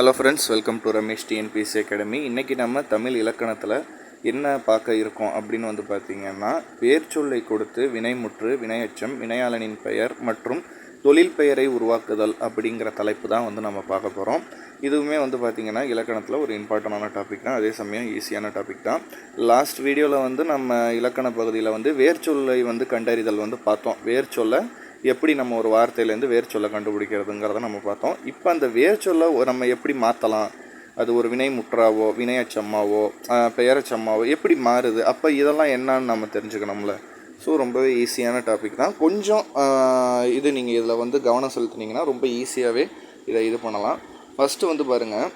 Hello friends welcome to Ramesh TNPSC academy இன்றைக்கி நம்ம தமிழ் இலக்கணத்தில் என்ன பார்க்க இருக்கோம் அப்படின்னு வந்து பார்த்திங்கன்னா வேர்ச்சொல்லை கொடுத்து வினைமுற்று வினையச்சம் வினையாளனின் பெயர் மற்றும் தொழில் பெயரை உருவாக்குதல் அப்படிங்கிற தலைப்பு தான் வந்து நம்ம பார்க்க போகிறோம் இதுவுமே வந்து பார்த்திங்கன்னா இலக்கணத்தில் ஒரு இம்பார்ட்டண்டான டாபிக் தான். அதே சமயம் ஈஸியான டாபிக் தான். லாஸ்ட் வீடியோவில் வந்து நம்ம இலக்கண பகுதியில் வந்து வேர்ச்சொல்லை வந்து கண்டறிதல் வந்து பார்த்தோம். வேர்ச்சொல்லை எப்படி நம்ம ஒரு வார்த்தையிலேருந்து வேர் சொல்ல கண்டுபிடிக்கிறதுங்கிறத நம்ம பார்த்தோம். இப்போ அந்த வேர் சொல்ல நம்ம எப்படி மாற்றலாம் அது ஒரு வினை முற்றாவோ வினையச்சம்மாவோ பெயரச்சம்மாவோ எப்படி மாறுது? அப்போ இதெல்லாம் என்னன்னு நம்ம தெரிஞ்சுக்கணும்ல. ஸோ ரொம்பவே ஈஸியான டாபிக் தான். கொஞ்சம் இது நீங்கள் இதில் வந்து கவனம் செலுத்துனீங்கன்னா ரொம்ப ஈஸியாகவே இதை இது பண்ணலாம். ஃபஸ்ட்டு வந்து பாருங்கள்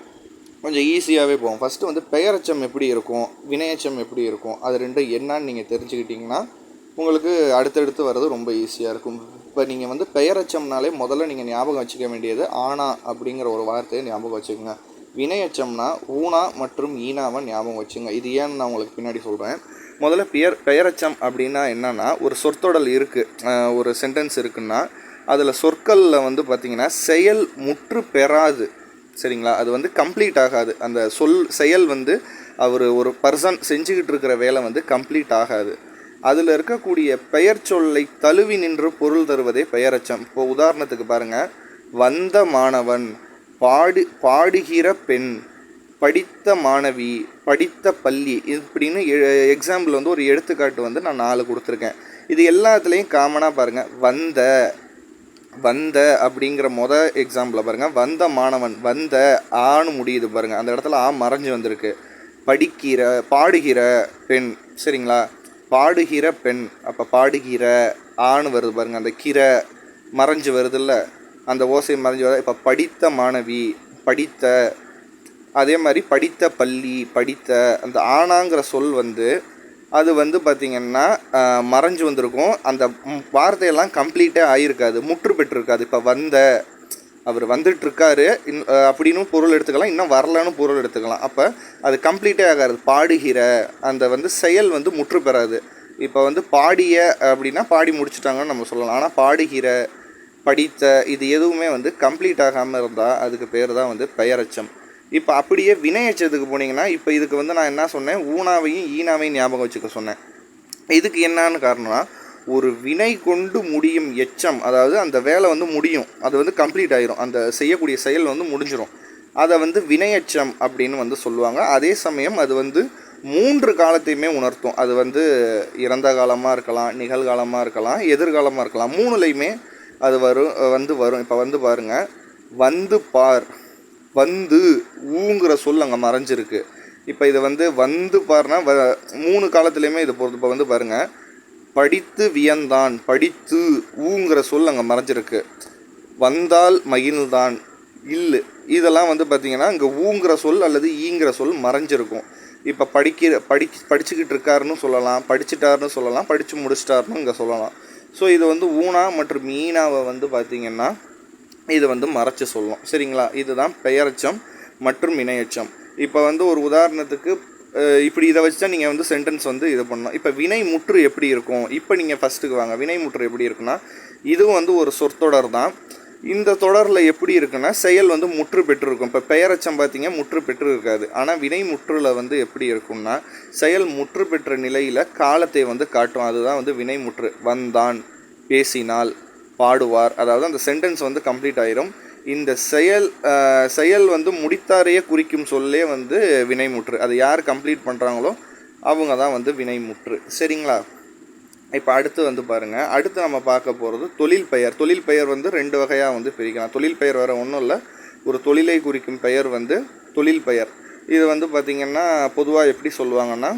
கொஞ்சம் ஈஸியாகவே போகும் ஃபஸ்ட்டு வந்து பெயரச்சம் எப்படி இருக்கும்? வினையச்சம் எப்படி இருக்கும்? அது ரெண்டும் என்னன்னு நீங்கள் தெரிஞ்சுக்கிட்டிங்கன்னா உங்களுக்கு அடுத்தடுத்து வர்றது ரொம்ப ஈஸியாக இருக்கும். இப்போ நீங்கள் வந்து பெயரச்சம்னாலே முதல்ல நீங்கள் ஞாபகம் வச்சுக்க வேண்டியது ஆனா அப்படிங்கிற ஒரு வார்த்தையை ஞாபகம் வச்சுக்கோங்க. வினையச்சம்னா ஊனா மற்றும் ஈனாவை ஞாபகம் வச்சுங்க. இது ஏன்னு நான் உங்களுக்கு பின்னாடி சொல்கிறேன் முதல்ல பெயர் பெயரச்சம் அப்படின்னா என்னென்னா ஒரு சொற்தொடல் இருக்குது ஒரு சென்டென்ஸ் இருக்குன்னா அதில் சொற்களில் வந்து பார்த்திங்கன்னா செயல் முற்று பெறாது. சரிங்களா? அது வந்து கம்ப்ளீட் ஆகாது. அந்த சொல் செயல் வந்து அவர் ஒரு பர்சன் செஞ்சுக்கிட்டு இருக்கிற வேலை வந்து கம்ப்ளீட் ஆகாது. அதில் இருக்கக்கூடிய பெயர் சொல்லை தழுவி நின்று பொருள் தருவதே பெயரச்சம். இப்போ உதாரணத்துக்கு பாருங்கள் வந்த மாணவன் பாடு பாடுகிற பெண் படித்த மாணவி படித்த பள்ளி இப்படின்னு எக்ஸாம்பிள் வந்து ஒரு எடுத்துக்காட்டு வந்து நான் நாலு கொடுத்துருக்கேன். இது எல்லாத்துலேயும் காமனாக பாருங்கள் வந்த வந்த அப்படிங்கிற மொத எக்ஸாம்பிளில் பாருங்கள் வந்த மாணவன் வந்த ஆணு முடியுது பாருங்கள் அந்த இடத்துல ஆ மறைஞ்சு வந்திருக்கு. படிக்கிற பாடுகிற பெண். சரிங்களா? பாடுகிற பெண் அப்போ பாடுகிற ஆண் வருது பாருங்கள் அந்த கிரை மறைஞ்சு வருதுல்ல அந்த ஓசை மறைஞ்சு வர இப்போ படித்த மாணவி படித்த அதே மாதிரி படித்த பள்ளி படித்த அந்த ஆணாங்கிற சொல் வந்து அது வந்து பார்த்திங்கன்னா மறைஞ்சு வந்திருக்கும். அந்த வார்த்தையெல்லாம் கம்ப்ளீட்டே ஆகியிருக்காது முற்று பெற்றிருக்காது. இப்போ வந்த அவர் வந்துட்டுருக்காரு. இன் அப்படின்னு பொருள் எடுத்துக்கலாம். இன்னும் வரலன்னு பொருள் எடுத்துக்கலாம். அப்போ அது கம்ப்ளீட்டே ஆகாது. பாடுகிற அந்த வந்து செயல் வந்து முற்று பெறாது. இப்போ வந்து பாடிய அப்படின்னா பாடி முடிச்சிட்டாங்கன்னு நம்ம சொல்லலாம். ஆனால் பாடுகிற படித்த இது எதுவுமே வந்து கம்ப்ளீட் ஆகாமல் இருந்தால் அதுக்கு பேர் தான் வந்து பெயரச்சம். இப்போ அப்படியே வினையச்சத்துக்கு போனீங்கன்னா இப்போ இதுக்கு வந்து நான் என்ன சொன்னேன்? ஊனாவையும் ஈனாவையும் ஞாபகம் வச்சுக்க சொன்னேன். இதுக்கு என்னான்னு காரணம்னா ஒரு வினை கொண்டு முடியும் எச்சம் அதாவது அந்த வேலை வந்து முடியும் அது வந்து கம்ப்ளீட் ஆயிரும். அந்த செய்யக்கூடிய செயல் வந்து முடிஞ்சிடும் அதை வந்து வினையச்சம் அப்படின்னு வந்து சொல்லுவாங்க. அதே சமயம் அது வந்து மூன்று காலத்தையுமே உணர்த்தும். அது வந்து இறந்த காலமாக இருக்கலாம் நிகழ்காலமாக இருக்கலாம் எதிர்காலமாக இருக்கலாம். மூணுலையுமே அது வரும் வந்து வரும். இப்போ வந்து பாருங்க. வந்து பார் வந்து ஊங்கிற சொல் அங்கே மறைஞ்சிருக்கு. இப்போ இது வந்து வந்து பாருனா வ மூணு காலத்துலேயுமே இது பொறுத்து இப்போ வந்து பாருங்கள் படித்து வியந்தான். படித்து ஊங்கிற சொல் அங்கே மறைஞ்சிருக்கு. வந்தால் மகிழ்ந்தான் இல்லு. இதெல்லாம் வந்து பார்த்திங்கன்னா இங்கே ஊங்கிற சொல் அல்லது ஈங்கிற சொல் மறைஞ்சிருக்கும். இப்போ படிக்கிற படி படிச்சுக்கிட்டு இருக்காருன்னு சொல்லலாம். படிச்சிட்டாருன்னு சொல்லலாம். படித்து முடிச்சிட்டாருன்னு இங்கே சொல்லலாம். ஸோ இது வந்து ஊனா மற்றும் ஈனாவை வந்து பார்த்திங்கன்னா இது வந்து மறைச்சி சொல்லும். சரிங்களா? இதுதான் பெயரச்சம் மற்றும் இணையச்சம். இப்போ வந்து ஒரு உதாரணத்துக்கு இப்படி இதை வச்சு தான் நீங்கள் வந்து சென்டென்ஸ் வந்து இது பண்ணணும். இப்போ வினை முற்று எப்படி இருக்கும்? இப்போ நீங்கள் ஃபஸ்ட்டுக்கு வாங்க. வினை முற்று எப்படி இருக்குன்னா இதுவும் வந்து ஒரு சொற்தொடர் தான். இந்த தொடரில் எப்படி இருக்குன்னா செயல் வந்து முற்று பெற்றிருக்கும். இப்போ பெயரச்சம் பார்த்தீங்க முற்று பெற்று இருக்காது ஆனால் வினை முற்றுல வந்து எப்படி இருக்கும்னா செயல் முற்று பெற்ற நிலையில் காலத்தை வந்து காட்டும். அதுதான் வந்து வினை முற்று. வந்தான் பேசினால் பாடுவார். அதாவது அந்த சென்டென்ஸ் வந்து கம்ப்ளீட் ஆயிரும். இந்த செயல் செயல் வந்து முடித்தாரையே குறிக்கும் சொல்லே வந்து வினைமுற்று அதை யார் கம்ப்ளீட் பண்ணுறாங்களோ அவங்க தான் வந்து வினைமுற்று சரிங்களா? இப்போ அடுத்து வந்து பாருங்கள் அடுத்து நம்ம பார்க்க போகிறது தொழில் பெயர். தொழில் பெயர் வந்து ரெண்டு வகையாக வந்து பிரிக்கலாம். தொழில் பெயர் வேறு ஒன்றும் இல்லை. ஒரு தொழிலை குறிக்கும் பெயர் வந்து தொழில் பெயர். இது வந்து பார்த்திங்கன்னா பொதுவாக எப்படி சொல்லுவாங்கன்னா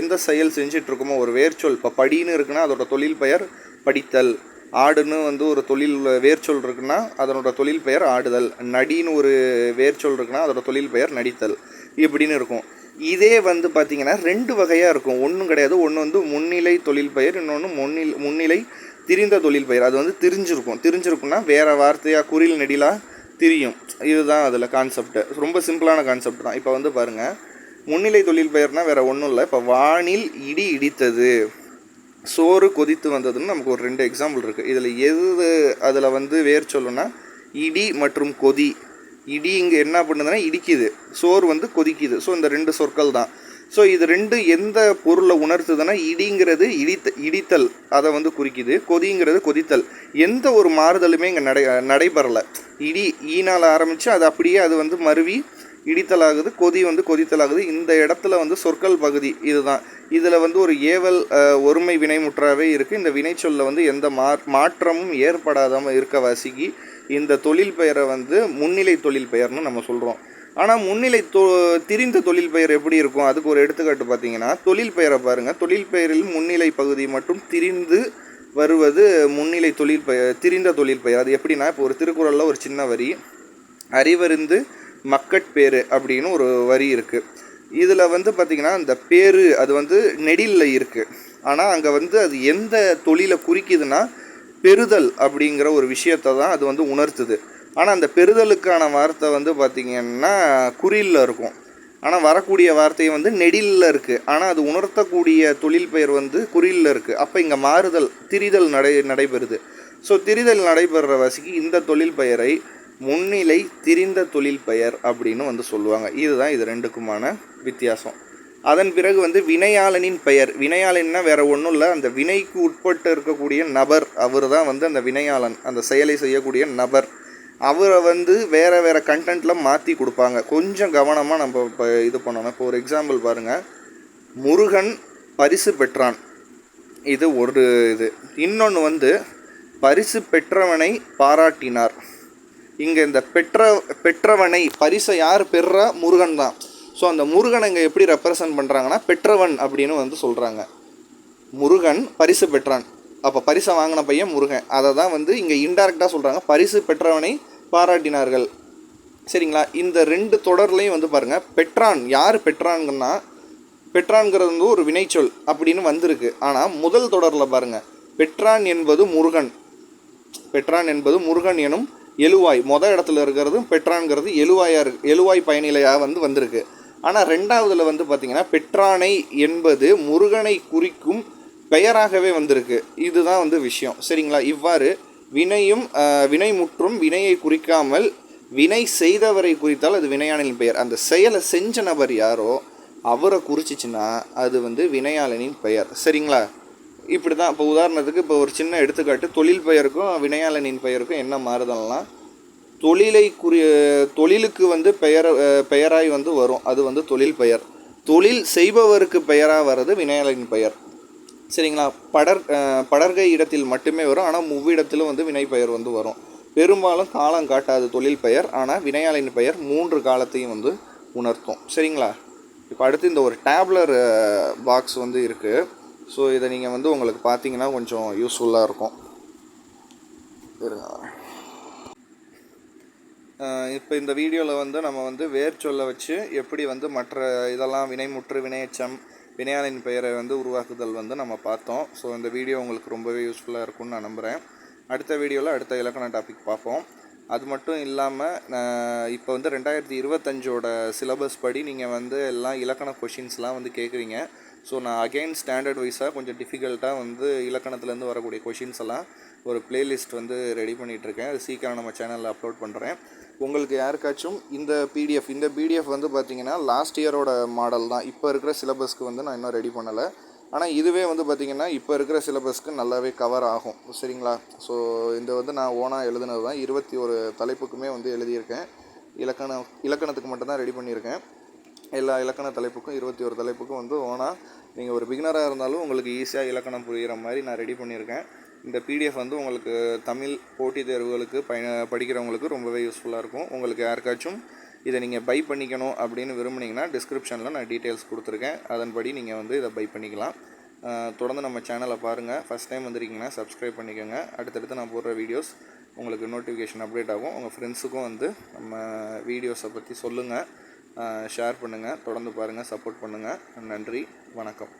எந்த செயல் செஞ்சுட்டு ஒரு வேர்ச்சொல். இப்போ படின்னு இருக்குன்னா அதோட தொழில் பெயர் படித்தல். ஆடுன்னு வந்து ஒரு தொழில் வேர்ச்சொல் இருக்குன்னா அதனோட தொழில் பெயர் ஆடுதல். நடின்னு ஒரு வேர்ச்சொல் இருக்குன்னா அதோட தொழில் பெயர் நடித்தல் இப்படின்னு இருக்கும். இதே வந்து பார்த்திங்கன்னா ரெண்டு வகையாக இருக்கும். ஒன்றும் கிடையாது. ஒன்று வந்து முன்னிலை தொழில் பெயர் இன்னொன்று முன்னில் முன்னிலை திரிந்த தொழில் பெயர். அது வந்து திரிஞ்சிருக்கும். திரிஞ்சிருக்கும்னா வேறு வார்த்தையாக குறில் நெடிலாக திரியும். இதுதான் அதில் கான்செப்ட் ரொம்ப சிம்பிளான கான்செப்ட் தான். இப்போ வந்து பாருங்கள் முன்னிலை தொழில் பெயர்னால் வேறு ஒன்றும் இல்லை. இப்போ வானில் இடி இடித்தது. சோறு கொதித்து வந்ததுன்னு நமக்கு ஒரு ரெண்டு எக்ஸாம்பிள் இருக்குது இதில் எது அதில் வந்து வேர் சொல்லுன்னா இடி மற்றும் கொதி. இடி இங்கே என்ன பண்ணுதுன்னா இடிக்குது. சோறு வந்து கொதிக்குது. ஸோ இந்த ரெண்டு சொற்கள் தான். ஸோ இது ரெண்டு எந்த பொருளை உணர்த்துதுன்னா இடிங்கிறது இடித்த இடித்தல் அதை வந்து குறிக்குது. கொதிங்கிறது கொதித்தல். எந்த ஒரு மாறுதலுமே இங்கே நடை நடைபெறலை. இடி ஈனால் ஆரம்பித்து அது அப்படியே அது வந்து மருவி இடித்தலாகுது கொதி வந்து கொதித்தலாகுது. இந்த இடத்துல வந்து சொற்கள் பகுதி இதுதான். இதில் வந்து ஒரு ஏவல் ஒருமை வினைமுற்றாவே இருக்குது இந்த வினைச்சொல்ல வந்து எந்த மா மாற்றமும் ஏற்படாதாமல் இருக்க வசிக்கி இந்த தொழில் பெயரை வந்து முன்னிலை தொழில் பெயர்னு நம்ம சொல்கிறோம் ஆனால் முன்னிலை தொ திரிந்த தொழில் பெயர் எப்படி இருக்கும்? அதுக்கு ஒரு எடுத்துக்காட்டு பார்த்தீங்கன்னா தொழில் பெயரை பாருங்கள் தொழில் பெயரில் முன்னிலை பகுதி மட்டும் திரிந்து வருவது முன்னிலை தொழில் பெயர் திரிந்த தொழில் பெயர். அது எப்படின்னா இப்போ ஒரு திருக்குறளில் ஒரு சின்ன வரி அறிவறிந்து மக்கட்பேறு அப்படின்னு ஒரு வரி இருக்குது இதில் வந்து பார்த்திங்கன்னா அந்த பேரு அது வந்து நெடில்ல இருக்குது ஆனால் அங்கே வந்து அது எந்த தொழிலை குறிக்குதுன்னா பெறுதல் அப்படிங்கிற ஒரு விஷயத்தை தான் அது வந்து உணர்த்துது. ஆனால் அந்த பெறுதலுக்கான வார்த்தை வந்து பார்த்திங்கன்னா குறியில் இருக்கும். ஆனால் வரக்கூடிய வார்த்தையை வந்து நெடிலில் இருக்குது ஆனால் அது உணர்த்தக்கூடிய தொழில் பெயர் வந்து குறியில் இருக்குது அப்போ இங்கே மாறுதல் திரிதல் நடை நடைபெறுது. ஸோ திரிதல் நடைபெறுற வசிக்கு இந்த தொழில் பெயரை முன்னிலை திரிந்த தொழில் பெயர் அப்படின்னு வந்து சொல்லுவாங்க. இதுதான் இது ரெண்டுக்குமான வித்தியாசம். அதன் பிறகு வந்து வினையாளனின் பெயர். வினையாளன்னா வேற ஒன்றும் இல்லை. அந்த வினைக்கு உட்பட்டு இருக்கக்கூடிய நபர் அவர் தான் வந்து அந்த வினையாளன். அந்த செயலை செய்யக்கூடிய நபர். அவரை வந்து வேறு வேறு கண்டென்ட்டில் மாற்றி கொடுப்பாங்க. கொஞ்சம் கவனமாக நம்ம இப்போ இது பண்ணணும். இப்போ ஒரு எக்ஸாம்பிள் பாருங்கள் முருகன் பரிசு பெற்றான். இது ஒரு இது. இன்னொன்று வந்து பரிசு பெற்றவனை பாராட்டினார். இங்கே இந்த பெற்ற பெற்றவனை பரிசை யார் பெறா முருகன் தான். ஸோ அந்த முருகனை இங்கே எப்படி ரெப்ரசன்ட் பண்ணுறாங்கன்னா பெற்றவன் அப்படின்னு வந்து சொல்கிறாங்க முருகன் பரிசு பெற்றான். அப்போ பரிசை வாங்கின பையன் முருகன். அதை தான் வந்து இங்கே இன்டெரக்டாக சொல்கிறாங்க பரிசு பெற்றவனை பாராட்டினார்கள். சரிங்களா? இந்த ரெண்டு தொடர்லையும் வந்து பாருங்கள் பெற்றான் யார் பெற்றாங்கன்னா பெற்றான்கிறது வந்து ஒரு வினைச்சொல் அப்படின்னு வந்திருக்கு. ஆனால் முதல் தொடரில் பாருங்கள் பெற்றான் என்பது முருகன். பெற்றான் என்பது முருகன் எனும் எழுவாய். மொத இடத்துல இருக்கிறது பெட்ரான்ங்கிறது எழுவாயாக இருக்கு எழுவாய் பயனிலையாக வந்து வந்திருக்கு. ஆனால் ரெண்டாவதில் வந்து பார்த்திங்கன்னா பெற்றானை என்பது முருகனை குறிக்கும் பெயராகவே வந்திருக்கு. இதுதான் வந்து விஷயம். சரிங்களா? இவ்வாறு வினையும் வினை முற்றும் வினையை குறிக்காமல் வினை செய்தவரை குறித்தால் அது வினையாளனின் பெயர். அந்த செயலை செஞ்ச நபர் யாரோ அவரை குறிச்சிச்சுன்னா அது வந்து வினையாளனின் பெயர். சரிங்களா? இப்படி தான் இப்போ உதாரணத்துக்கு இப்போ ஒரு சின்ன எடுத்துக்காட்டு தொழில் பெயருக்கும் வினையாளனின் பெயருக்கும் என்ன மாறுதல்னா தொழிலை குறி தொழிலுக்கு வந்து பெயர் பெயராய் வந்து வரும். அது வந்து தொழில் பெயர். தொழில் செய்பவருக்கு பெயராக வர்றது வினையாளனின் பெயர். சரிங்களா? படர் படர்கை இடத்தில் மட்டுமே வரும். ஆனால் முவ்விடத்திலும் வந்து வினை பெயர் வந்து வரும். பெரும்பாலும் காலம் காட்டாது தொழில் பெயர். ஆனால் வினையாளின் பெயர் மூன்று காலத்தையும் வந்து உணர்த்தும். சரிங்களா? இப்போ அடுத்து இந்த ஒரு டேப்லர் பாக்ஸ் வந்து இருக்குது ஸோ இதை நீங்கள் வந்து உங்களுக்கு பார்த்தீங்கன்னா கொஞ்சம் யூஸ்ஃபுல்லாக இருக்கும். இருங்க. இப்போ இந்த வீடியோவில் வந்து நம்ம வந்து வேர் சொல்ல வச்சு எப்படி வந்து மற்ற இதெல்லாம் வினைமுற்று வினையச்சம் வினையாளின் பெயரை வந்து உருவாக்குதல் வந்து நம்ம பார்த்தோம். ஸோ இந்த வீடியோ உங்களுக்கு ரொம்பவே யூஸ்ஃபுல்லாக இருக்கும்னு நான் நம்புகிறேன் அடுத்த வீடியோவில் அடுத்த இலக்கண டாபிக் பார்ப்போம். அது மட்டும் இல்லாமல் இப்போ வந்து ரெண்டாயிரத்தி இருபத்தஞ்சோட சிலபஸ் படி நீங்கள் வந்து எல்லாம் இலக்கண கொஷின்ஸ்லாம் வந்து கேட்குறீங்க ஸோ நான் அகைன் ஸ்டாண்டர்ட் வைஸாக கொஞ்சம் டிஃபிகல்ட்டாக வந்து இலக்கணத்துலேருந்து வரக்கூடிய கொஷின்ஸ் எல்லாம் ஒரு பிளேலிஸ்ட் வந்து ரெடி பண்ணிகிட்ருக்கேன் அது சீக்கிரம் நம்ம சேனலில் அப்லோட் பண்ணுறேன் உங்களுக்கு யாருக்காச்சும் இந்த பிடிஎஃப் இந்த பிடிஎஃப் வந்து பார்த்தீங்கன்னா லாஸ்ட் இயரோட மாடல் தான். இப்போ இருக்கிற சிலபஸ்க்கு வந்து நான் இன்னும் ரெடி பண்ணலை. ஆனால் இதுவே வந்து பார்த்திங்கன்னா இப்போ இருக்கிற சிலபஸ்க்கு நல்லாவே கவர் ஆகும். சரிங்களா? ஸோ இந்த வந்து நான் ஓனாக எழுதுனது தான் இருபத்தி ஒரு தலைப்புக்குமே வந்து எழுதியிருக்கேன். இலக்கணம் இலக்கணத்துக்கு மட்டும்தான் ரெடி பண்ணியிருக்கேன். எல்லா இலக்கண தலைப்புக்கும் இருபத்தி ஒரு தலைப்புக்கும் வந்து ஓனாக நீங்கள் ஒரு பிகினராக இருந்தாலும் உங்களுக்கு ஈஸியாக இலக்கணம் புரிகிற மாதிரி நான் ரெடி பண்ணியிருக்கேன். இந்த பிடிஎஃப் வந்து உங்களுக்கு தமிழ் போட்டித் தேர்வுகளுக்கு பயண படிக்கிறவங்களுக்கு ரொம்பவே யூஸ்ஃபுல்லாக இருக்கும். உங்களுக்கு யாருக்காச்சும் இதை நீங்கள் பை பண்ணிக்கணும் அப்படின்னு விரும்புனீங்கன்னா டிஸ்கிரிப்ஷனில் நான் டீட்டெயில்ஸ் கொடுத்துருக்கேன். அதன்படி நீங்கள் வந்து இதை பை பண்ணிக்கலாம். தொடர்ந்து நம்ம சேனலை பாருங்கள் ஃபஸ்ட் டைம் வந்திருக்கீங்கன்னா சப்ஸ்கிரைப் பண்ணிக்கோங்க. அடுத்தடுத்து நான் போடுற வீடியோஸ் உங்களுக்கு நோட்டிஃபிகேஷன் அப்டேட் ஆகும். உங்கள் ஃப்ரெண்ட்ஸுக்கும் வந்து நம்ம வீடியோஸை பற்றி சொல்லுங்கள் ஷேர் பண்ணுங்கள் தொடர்ந்து பாருங்கள் சப்போர்ட் பண்ணுங்கள் நன்றி. வணக்கம்.